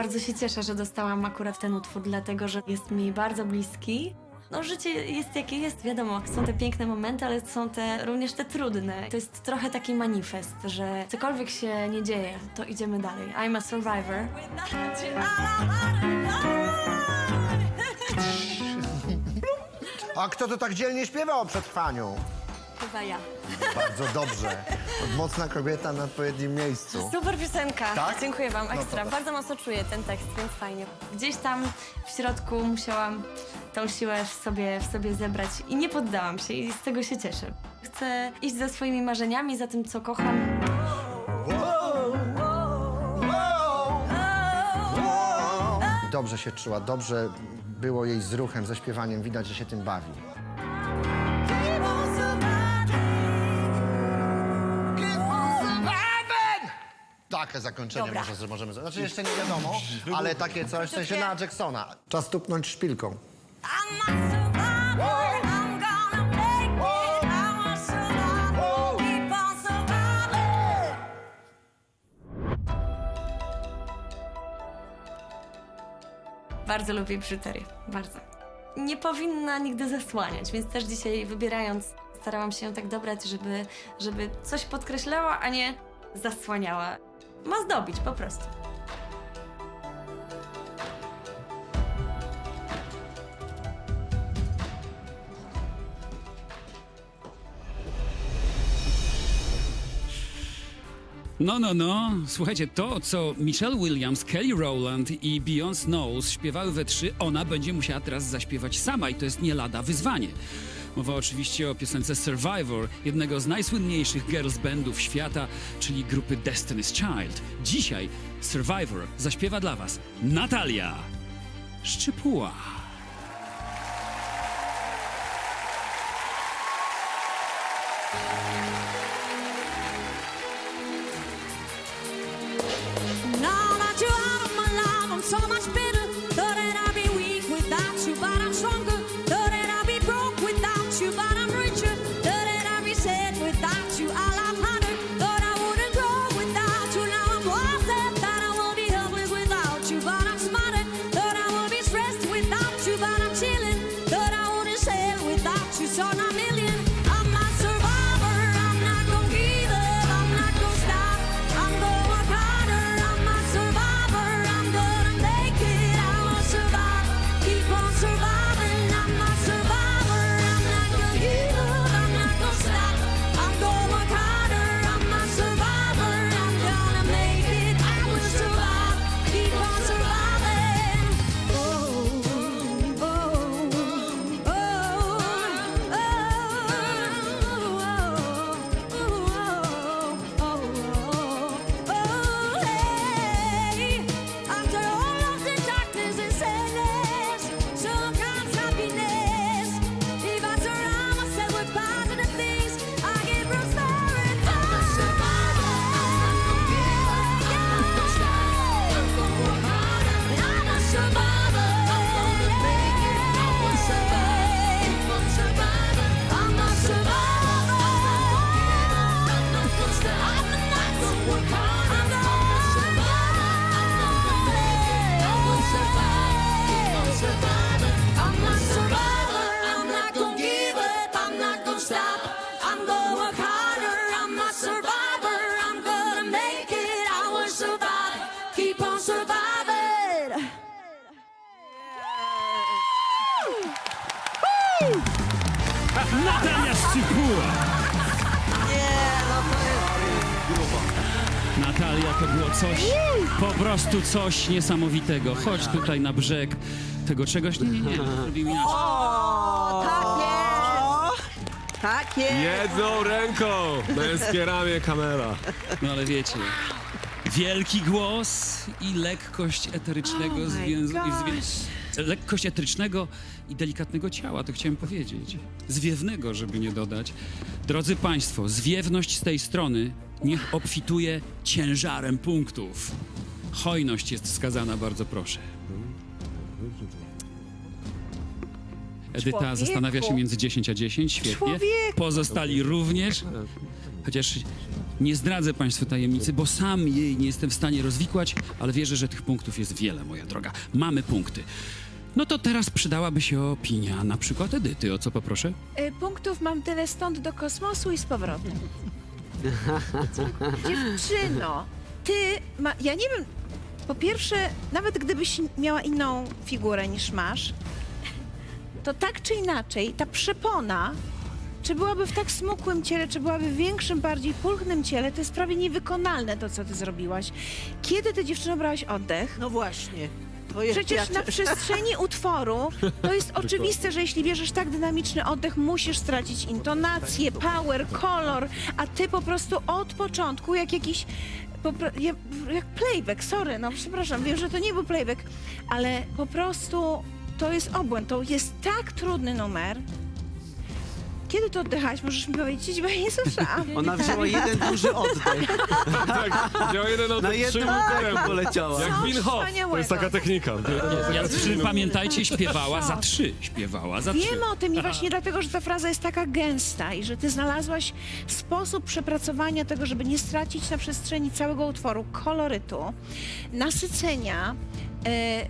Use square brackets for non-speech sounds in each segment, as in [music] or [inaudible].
Bardzo się cieszę, że dostałam akurat ten utwór, dlatego że jest mi bardzo bliski. No życie jest jakie jest, wiadomo, są te piękne momenty, ale są te również te trudne. To jest trochę taki manifest, że cokolwiek się nie dzieje, to idziemy dalej. I'm a survivor. A kto to tak dzielnie śpiewał o przetrwaniu? Chyba ja. Bardzo dobrze. Mocna kobieta na odpowiednim miejscu. Super piosenka. Tak? Dziękuję wam, No to ekstra. tak. Bardzo mocno czuję ten tekst, więc fajnie. Gdzieś tam w środku musiałam tą siłę w sobie, w sobie zebrać i nie poddałam się i z tego się cieszę. Chcę iść za swoimi marzeniami, za tym, co kocham. Dobrze się czuła, dobrze było jej z ruchem, ze śpiewaniem. Widać, że się tym bawi. Takie zakończenie Dobra. może, możemy zrobić. Znaczy jeszcze nie wiadomo, ale takie coś, w sensie na Jacksona. Czas tupnąć szpilką. I'm a survivor. I'm gonna make it. I'm a survivor. Keep on surviving. Bardzo lubię biżuterię, bardzo. Nie powinna nigdy zasłaniać, więc też dzisiaj wybierając starałam się ją tak dobrać, żeby, żeby coś podkreślała, a nie zasłaniała. Ma zdobić po prostu. No, no, no. Słuchajcie, to, co Michelle Williams, Kelly Rowland i Beyoncé Knowles śpiewały we trzy, ona będzie musiała teraz zaśpiewać sama i to jest nie lada wyzwanie. Mowa oczywiście o piosence Survivor, jednego z najsłynniejszych girls bandów świata, czyli grupy Destiny's Child. Dzisiaj Survivor zaśpiewa dla was Natalia Szczypuła. So much. Natalia Szczypuła! Natalia to było coś, po prostu coś niesamowitego. Chodź tutaj na brzeg tego czegoś. Nie, nie, nie, inaczej. Tak jest. Jedną ręką! Męskie ramię, kamera. No ale wiecie, wielki głos i lekkość eterycznego zwię- zwię- lekkość eterycznego i delikatnego ciała, to chciałem powiedzieć. Zwiewnego, żeby nie dodać. Drodzy Państwo, zwiewność z tej strony niech obfituje ciężarem punktów. Hojność jest wskazana, bardzo proszę. Edyta Człowieku. zastanawia się między 10 a 10, świetnie. Człowieku. Pozostali również, chociaż Nie zdradzę Państwu tajemnicy, bo sam jej nie jestem w stanie rozwikłać, ale wierzę, że tych punktów jest wiele, moja droga. Mamy punkty. No to teraz przydałaby się opinia, na przykład Edyty. O co poproszę? Y, Punktów mam tyle stąd do kosmosu i z powrotem. [laughs] Dziewczyno, ty, ma, ja nie wiem, po pierwsze, nawet gdybyś miała inną figurę niż masz, to tak czy inaczej, ta przepona, czy byłaby w tak smukłym ciele, czy byłaby w większym, bardziej pulchnym ciele, to jest prawie niewykonalne to, co ty zrobiłaś. Kiedy ty, dziewczyno, brałaś oddech? No właśnie. To jest Przecież ja- na przestrzeni [laughs] utworu to jest oczywiste, że jeśli bierzesz tak dynamiczny oddech, musisz stracić intonację, power, kolor, a ty po prostu od początku jak jakiś. popro- ja- Jak playback, sorry, no przepraszam, wiem, że to nie był playback, ale po prostu to jest obłęd. To jest tak trudny numer. Kiedy to oddychałaś? Możesz mi powiedzieć, bo ja nie słyszałam. [laughs] Ona wzięła jeden [laughs] duży oddech. Tak, działa jeden Na od jednym trzy oddechu poleciała. Jak Coś Win Hof. To jest taka technika. Ja, pamiętajcie, śpiewała za trzy. Śpiewała za trzy. Wiem o tym i właśnie dlatego, że ta fraza jest taka gęsta i że ty znalazłaś sposób przepracowania tego, żeby nie stracić na przestrzeni całego utworu kolorytu, nasycenia, e,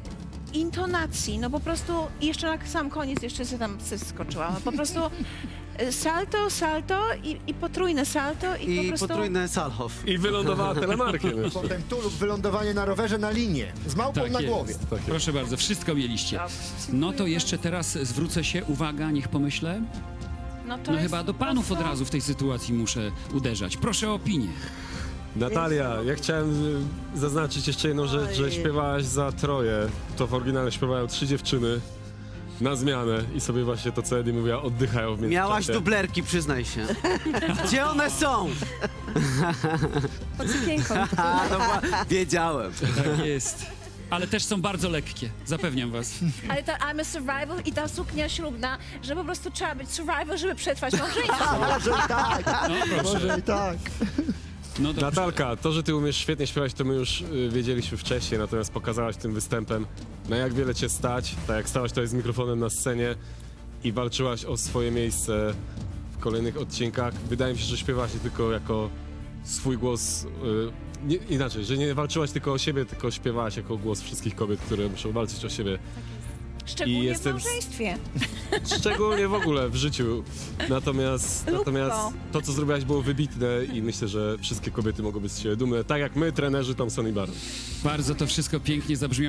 intonacji, no po prostu i jeszcze na sam koniec jeszcze się tam skoczyłam. Po prostu [laughs] salto, salto i, i potrójne salto i, po I prostu... potrójny Salchow. I wylądowała telemarkiem jeszcze. [laughs] Potem tuluk, wylądowanie na rowerze na linię. Z małpą Tak na jest. głowie. Proszę bardzo, wszystko mieliście. No to jeszcze teraz zwrócę się, uwaga, niech pomyślę. No, to No jest chyba do po panów od prostu- razu w tej sytuacji muszę uderzać. Proszę o opinię. Natalia, ja chciałem y, zaznaczyć jeszcze jedną rzecz, że śpiewałaś za troje. To w oryginale śpiewają trzy dziewczyny na zmianę i sobie właśnie to, co Eddie mówiła, oddychają w międzyczasie. Miałaś dublerki, przyznaj się. [laughs] Gdzie one są? Pod sukienką. [laughs] A, no, wiedziałem. Tak jest. Ale też są bardzo lekkie, zapewniam was. Ale ta I'm a survival i ta suknia ślubna, że po prostu trzeba być survival, żeby przetrwać małżeństwo. [laughs] Może i tak, No proszę. może i tak. No dobrze. Natalka, to, że ty umiesz świetnie śpiewać, to my już y, wiedzieliśmy wcześniej, natomiast pokazałaś tym występem, na jak wiele cię stać, tak jak stałaś tutaj z mikrofonem na scenie i walczyłaś o swoje miejsce w kolejnych odcinkach. Wydaje mi się, że śpiewałaś nie tylko jako swój głos, y, nie, inaczej, że nie walczyłaś tylko o siebie, tylko śpiewałaś jako głos wszystkich kobiet, które muszą walczyć o siebie. Szczególnie jestem w małżeństwie. [laughs] Szczególnie w ogóle w życiu. Natomiast, Lub natomiast to. to, co zrobiłaś, było wybitne i myślę, że wszystkie kobiety mogą być z siebie dumne, tak jak my, trenerzy Thompson i Baron. Bardzo to wszystko pięknie zabrzmiało.